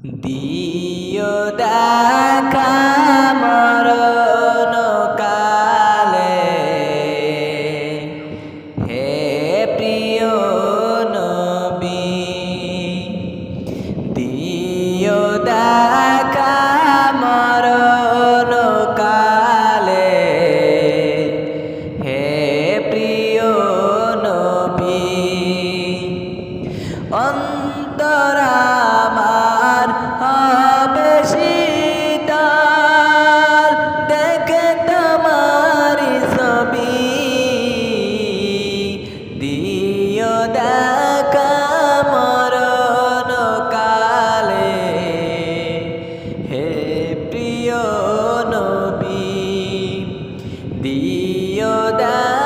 দিও দেখা মরণ কালে হে প্রিয় নবী, দিও দেখা মরণ কালে হে প্রিয় নবী, অন্ধ দিও দেখা মরণ কালে। হে প্রিয় নবী দিও দেখা